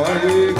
Hare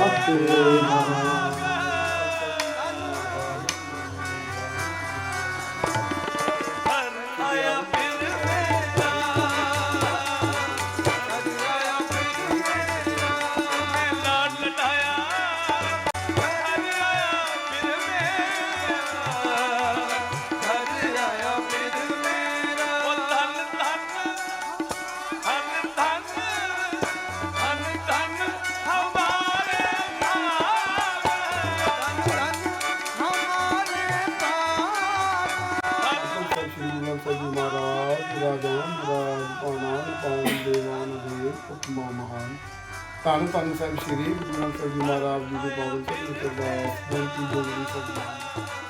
Waheguru ਦੇ ਮਹਾਨ। ਧੰਨ ਧੰਨ ਸਾਹਿਬ ਸ੍ਰੀ ਗੁਰੂ ਗ੍ਰੰਥ ਸਾਹਿਬ ਜੀ ਮਹਾਰਾਜ ਜੀ ਦੇ ਪਾਵਨ ਚਰਨ ਸਰਦਾਰ ਬੇਨਤੀ ਜੋਗੜੀ ਸਰਦਾਰ